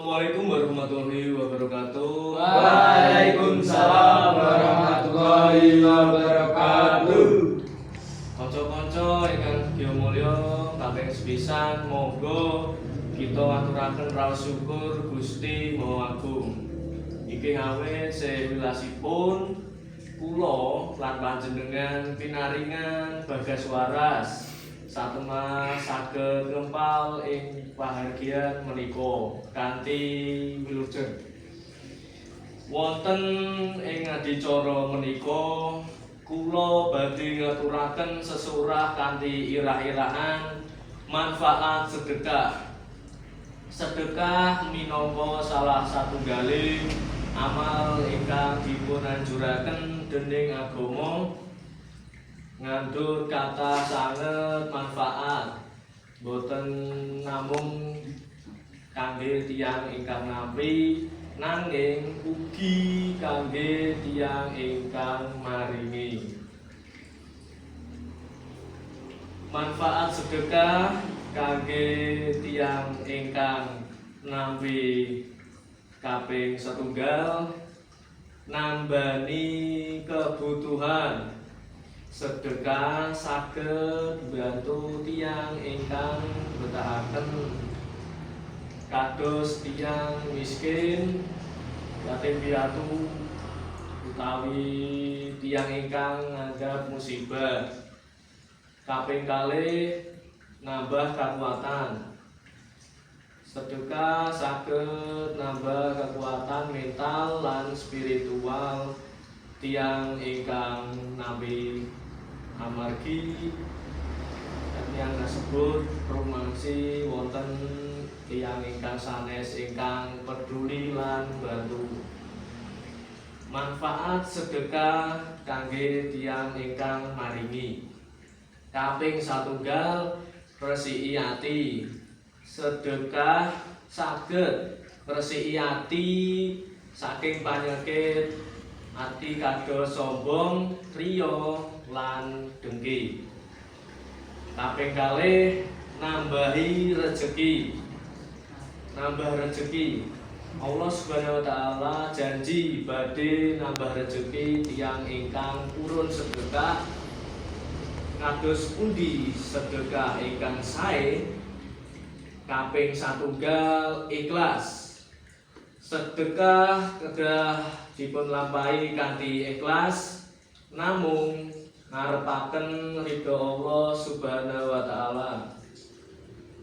Assalamualaikum warahmatullahi wabarakatuh. Waalaikumsalam warahmatullahi wabarakatuh. Kanca-kanca ingkang sedya mulya, kaping sepisan monggo kita aturaken raos syukur Gusti Maha Agung. Iki awet sewilasipun kula lan panjenengan pinaringan bagas waras satemah saged ngempal ing pahargyan menika kanthi wilujeng. Wonten ing adicara menika kula badhe ngaturaken sesurah kanthi irah-irahan manfaat sedekah. Sedekah minangka salah satunggaling amal ingkang dipun anjuraken dening agama ngandhut kata sanget manfaat. Boten namung kangge tiyang ingkang nampi nanging ugi kangge tiyang ingkang maringi. Manfaat sedekah kangge tiyang ingkang nampi kaping setunggal nambani kebutuhan sedekah saged bantu tiang ingkang betahaken kados tiang miskin yatim piatu utawi tiang ingkang nganggap musibah. Kaping kalih nambah kekuatan sedekah saged nambah kekuatan mental lan spiritual tiang ingkang nabi amargi yang disebut rumangsi wonten tiang ingkang sanes ingkang peduli lan bantu. Manfaat sedekah kangge tiang ingkang maringi. Kaping satunggal resiki ati. Sedekah saged resiki ati saking panyakit ati kados sombong riya lan dengki. Kaping kalih nambahi rejeki. Nambah rejeki. Allah Subhanahu wa taala janji badhe nambah rejeki tiang ingkang purun sedekah. Kados pundi sedekah ingkang sae kaping satunggal ikhlas sedekah kedah dipun lampahi kanthi ikhlas namung ngarepaken ridho Allah Subhanahu wa taala.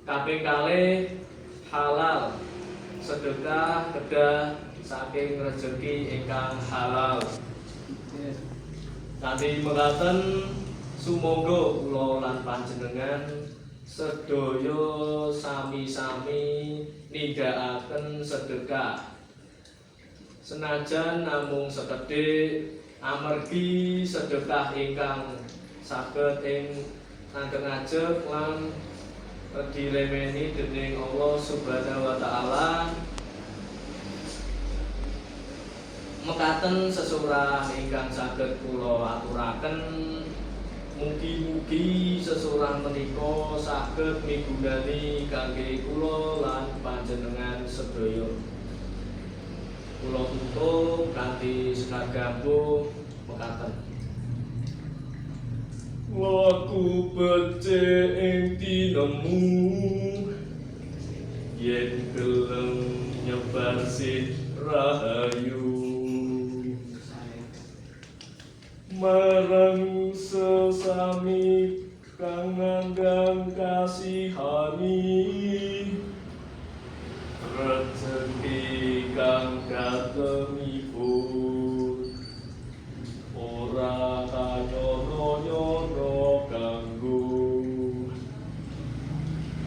Kaping kalih halal. Sedekah kedah saking rejeki ingkang halal. Kanthi mekaten Sumoga kula lan panjenengan sedaya sami-sami nindakaken sedekah. Senajan namung sekedhik amargi sedekah ingkang saged ing ngajeng lan diremeni dening Allah Subhanahu wa taala. Mekaten sesurah ingkang saged kula aturaken Mugi-mugi seseorang menika saged migunani kangge kula lan panjenengan sedaya. Kula tutup kanthi sinagambo mekaten. Waku becik ing dinemu yen gelem nyebar rahayu. marang sesami kang ngandang kasihani